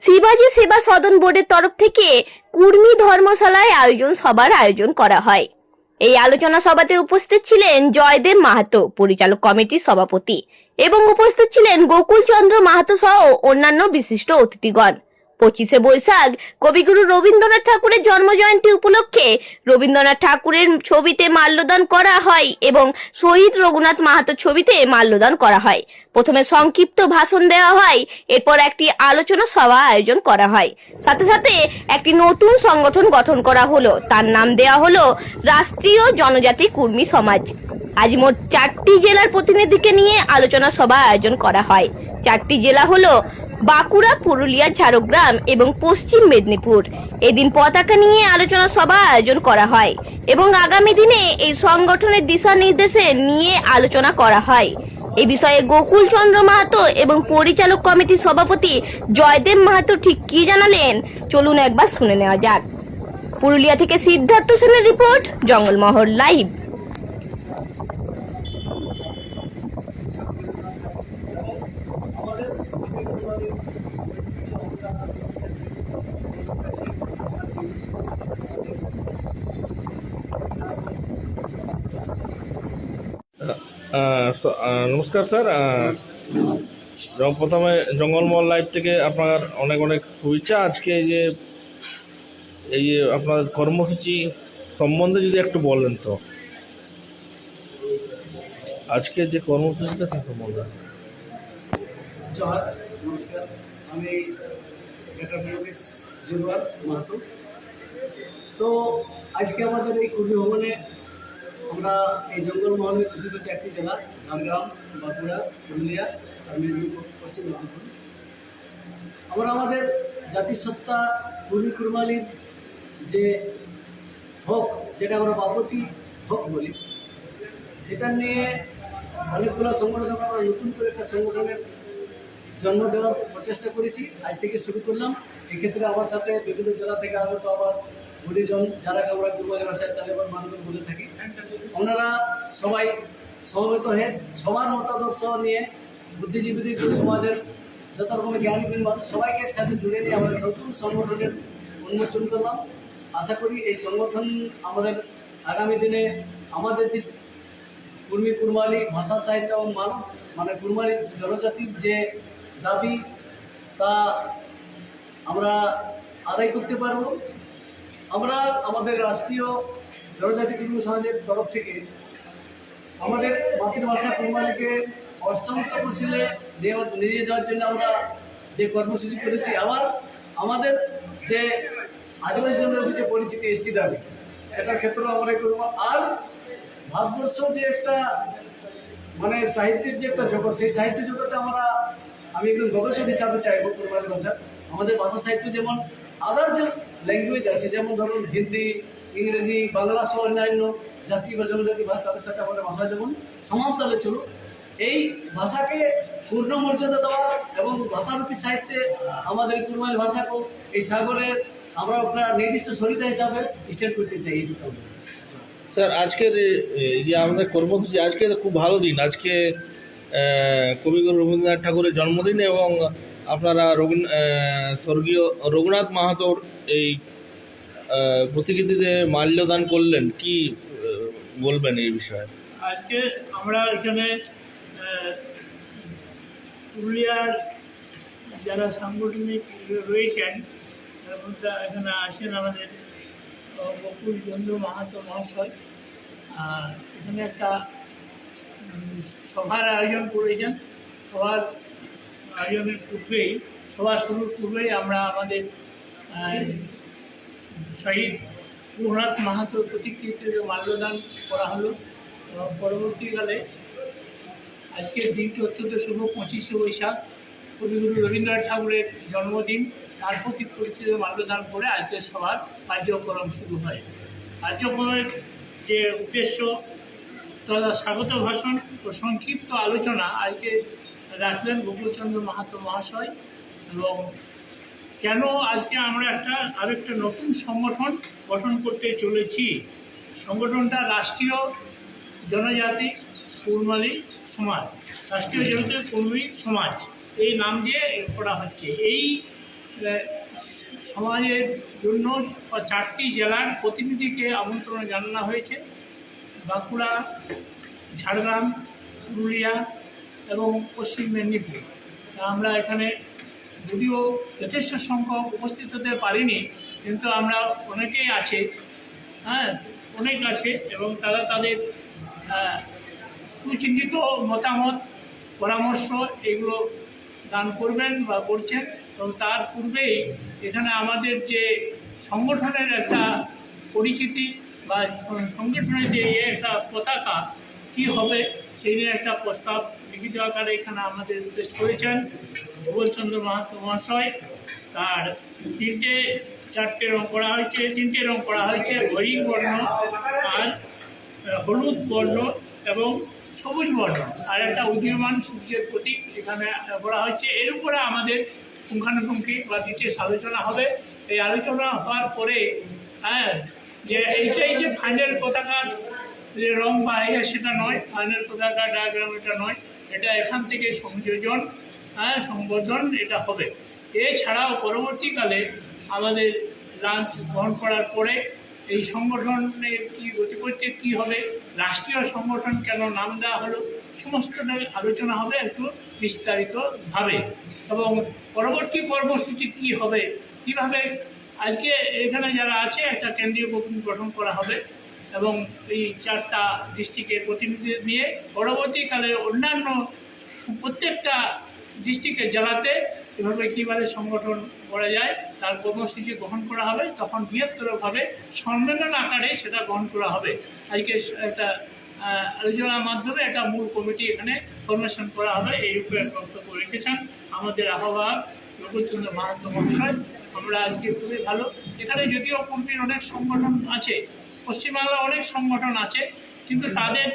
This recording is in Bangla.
শিবাজি সেবা সদন বোর্ডের তরফ থেকে কুর্মী ধর্মশালায় আয়োজন সবার আয়োজন করা হয়। এই আলোচনা সভাতে উপস্থিত ছিলেন জয়দেব মাহাতো, পরিচালক কমিটির সভাপতি এবং উপস্থিত ছিলেন গোকুল চন্দ্র মাহাতো সহ অন্যান্য বিশিষ্ট অতিথিগণ। পঁচিশে বৈশাখ কবিগুরু রবীন্দ্রনাথ ঠাকুরের জন্মজয়ন্তী উপলক্ষে রবীন্দ্রনাথ ঠাকুরের ছবিতে মাল্যদান করা হয় এবং শহীদ রঘুনাথ মাহাতো ছবিতে মাল্যদান করা হয়। প্রথমে সংক্ষিপ্ত ভাষণ দেওয়া হয়, এরপর একটি আলোচনা সভা আয়োজন করা হয়। সাথে সাথে একটি নতুন সংগঠন গঠন করা হলো। তার নাম দেওয়া হলো রাষ্ট্রীয় জনজাতি কর্মী সমাজ। আজ মোট চারটি জেলার প্রতিনিধিকে নিয়ে আলোচনা সভা আয়োজন করা হয়। চারটি জেলা হলো বাঁকুড়া, পুরুলিয়া, ঝাড়গ্রাম এবং পশ্চিম মেদিনীপুর। এদিন পতাকা নিয়ে আলোচনা সভা আয়োজন করা হয় এবং আগামী দিনে এই সংগঠনের দিশা নির্দেশে নিয়ে আলোচনা করা হয়। এ বিষয়ে গোকুল চন্দ্র মাহাতো এবং পরিচালক কমিটির সভাপতি জয়দেব মাহাতো ঠিক কি জানালেন, চলুন একবার শুনে নেওয়া যাক। পুরুলিয়া থেকে সিদ্ধার্থ সেনের রিপোর্ট, জঙ্গলমহল লাইভ। নমস্কার স্যার। প্রথমে জঙ্গলমহল লাইভ থেকে আপনার অনেক অনেক শুভেচ্ছা। আজকে যে, এই যে আপনার কর্মসূচি সম্বন্ধে যদি একটু বলেন তো। আজকে যে কর্মসূচিটা সে সম্বন্ধে। নমস্কার। আমি তো আজকে আমাদের এই কর্মী ভবনে আমরা এই জঙ্গল মহলে বিশেষ চারটি জেলা, ঝাড়গ্রাম, বাঁকুড়া, পুরুলিয়া আর মেদিনীপুর, পশ্চিম মেদিনীপুর। আমরা আমাদের জাতিসত্তা কর্মী কুরমালির যে হক যেটা আমরা বাপতি হক বলি, সেটা নিয়ে অনেকগুলো সংগঠন, আমরা নতুন করে একটা সংগঠনের জন্ম দেওয়ার প্রচেষ্টা করেছি। আজ থেকে শুরু করলাম। এক্ষেত্রে আমার সাথে বিভিন্ন জেলা থেকে আগত আমার গুরুজন যারা আমরা গুরুবারি ভাষায় আবার মানুষ বলে থাকি। ওনারা সবাই সমবেত হয়ে সবার মতাদর্শ নিয়ে বুদ্ধিজীবী সমাজের যত রকমের জ্ঞানীগুণ মানুষ সবাইকে একসাথে জুড়ে নিয়ে আমরা নতুন সংগঠনের উন্মোচন করলাম। আশা করি এই সংগঠন আমাদের আগামী দিনে আমাদের যে কুর্মী কুরমালি ভাষা, সাহিত্য এবং মানব মানে কুরমালি জনজাতির যে দাবি, তা আমরা আদায় করতে পারব। আমরা আমাদের রাষ্ট্রীয় জনজাতি সমাজের তরফ থেকে আমাদের মাতৃভাষা কুরমালিকে অষ্টম তপশিলে নিয়ে যাওয়ার জন্য আমরা যে কর্মসূচি করেছি, আবার আমাদের যে আদিবাসী যে পরিচিতি এসটি দাবি, সেটার ক্ষেত্রেও আমরা করব। আর ভারতবর্ষ যে একটা মানে সাহিত্যের যে একটা জগৎ, সেই সাহিত্য জগতে আমরা আমি একজন গবেষক হিসাবে চাইব কুরবানি ভাষা আমাদের ভাষা সাহিত্য যেমন আদার যে ল্যাঙ্গুয়েজ আছে, যেমন ধরুন হিন্দি, ইংরেজি, বাংলা সহ অন্যান্য জাতি বা জনজাতি ভাষা তাদের সাথে আমাদের ভাষা যেমন সমান্তরালে ছিল এই ভাষাকে পূর্ণ মর্যাদা দেওয়া এবং ভাষারূপী সাহিত্যে আমাদের কুরবানি ভাষাকেও এই সাগরের আমরা আপনার নির্দিষ্ট সরিতা হিসাবে স্টেট করতে চাই এই স্যার, আজকের যে আমাদের কর্মসূচি, আজকে খুব ভালো দিন। আজকে কবিগুরু রবীন্দ্রনাথ ঠাকুরের জন্মদিন এবং আপনারা স্বর্গীয় রঘুনাথ মাহাতোর এই প্রতিকৃতিতে মাল্যদান করলেন, কি বলবেন এই বিষয়ে? আজকে আমরা এখানে পুরুলিয়ার যারা সাংগঠনিক রয়েছেন এখানে আসেন আমাদের বকুল চন্দ্র মাহাতো মহাশয় এখানে একটা সভার আয়োজন করেছেন। সভার আয়োজনের পূর্বেই সভা শুরুর পূর্বেই আমরা আমাদের শহীদ রঘুনাথ মাহাতোর প্রতিকৃতিতে মাল্যদান করা হলো পরবর্তীকালে আজকের দিনটি অত্যন্ত শুভ, পঁচিশে বৈশাখ। কবিগুরু রবীন্দ্রনাথ ঠাকুরের জন্মদিন, তার প্রতি পরিচিত মাল্যদান করে আজকের সভার কার্যক্রম শুরু হয়। কার্যক্রমের যে উদ্দেশ্য, তথা স্বাগত ভাষণ ও সংক্ষিপ্ত আলোচনা আজকে রাখলেন গোকুলচন্দ্র মাহাতো মহাশয় এবং কেন আজকে আমরা একটা আরেকটা নতুন সংগঠন গঠন করতে চলেছি? সংগঠনটা রাষ্ট্রীয় জনজাতি কুর্মালী সমাজ, রাষ্ট্রীয় জনজাতি কর্মী সমাজ, এই নাম দিয়ে করা হচ্ছে। এই সমাজের জন্য চারটি জেলার প্রতিনিধিকে আমন্ত্রণ জানানো হয়েছে। বাঁকুড়া, ঝাড়গ্রাম, পুরুলিয়া এবং পশ্চিম মেদিনীপুর আমরা এখানে যদিও যথেষ্ট সংখ্যক উপস্থিত হতে পারিনি, কিন্তু আমরা অনেকেই আছে হ্যাঁ অনেক আছে এবং তারা তাদের সুচিন্তিত মতামত, পরামর্শ এগুলো দান করবেন বা করছেন। এবং তার পূর্বেই এখানে আমাদের যে সংগঠনের একটা পরিচিতি বা সংগঠনের যে ইয়ে একটা পতাকা কি হবে সেই নিয়ে একটা প্রস্তাব লিখিত আকারে এখানে আমাদের পেশ করেছেন ভুবনচন্দ্র মাহাতো মহাশয়। তার তিনটে চারটে রং করা হয়েছে, তিনটে রং করা হয়েছে, হরিণ বর্ণ আর হলুদ বর্ণ এবং সবুজ বর্ণ। আর একটা উদীয়মান সূর্যের প্রতীক এখানে করা হয়েছে। এর উপরে আমাদের পুঙ্খানুপুঙ্খি বা ডিটেলস আলোচনা হবে। এই আলোচনা হওয়ার পরে হ্যাঁ যে এইটাই যে ফাইনাল পতাকার যে রং বা ইয়ে সেটা নয়, ফাইনাল পতাকা ডায়াগ্রাম এটা নয়, এটা এখান থেকে সংযোজন হ্যাঁ সংবোধন এটা হবে। এছাড়াও পরবর্তীকালে আমাদের লাঞ্চ গ্রহণ করার পরে এই সংগঠনের কি গতিপথে কি হবে, রাষ্ট্রীয় সংগঠন কেন নাম দেওয়া হলো, সমস্তটা আলোচনা হবে একটু বিস্তারিতভাবে। এবং পরবর্তী কর্মসূচি কি হবে, কীভাবে আজকে এখানে যারা আছে, একটা কেন্দ্রীয় কমিটি গঠন করা হবে। এবং এই চারটা ডিস্ট্রিক্টের প্রতিনিধি নিয়ে পরবর্তীকালে অন্যান্য প্রত্যেকটা ডিস্ট্রিক্টের জেলাতে এভাবে কীভাবে সংগঠন করা যায়। তার কর্মসূচি গ্রহণ করা হবে। তখন বৃহত্তরভাবে সম্মেলন আকারে সেটা গ্রহণ করা হবে। আজকে একটা আলোচনার মাধ্যমে একটা মূল কমিটি এখানে ফরমেশন করা হবে। এই উপরে বক্তব্য রেখেছেন আমাদের আহ্বায়ক রঘুচন্দ্র মাহাতো মহাশয়। আমরা আজকে খুবই ভালো। এখানে যদিও কর্মীর অনেক সংগঠন আছে পশ্চিমবাংলা অনেক সংগঠন আছে কিন্তু তাদের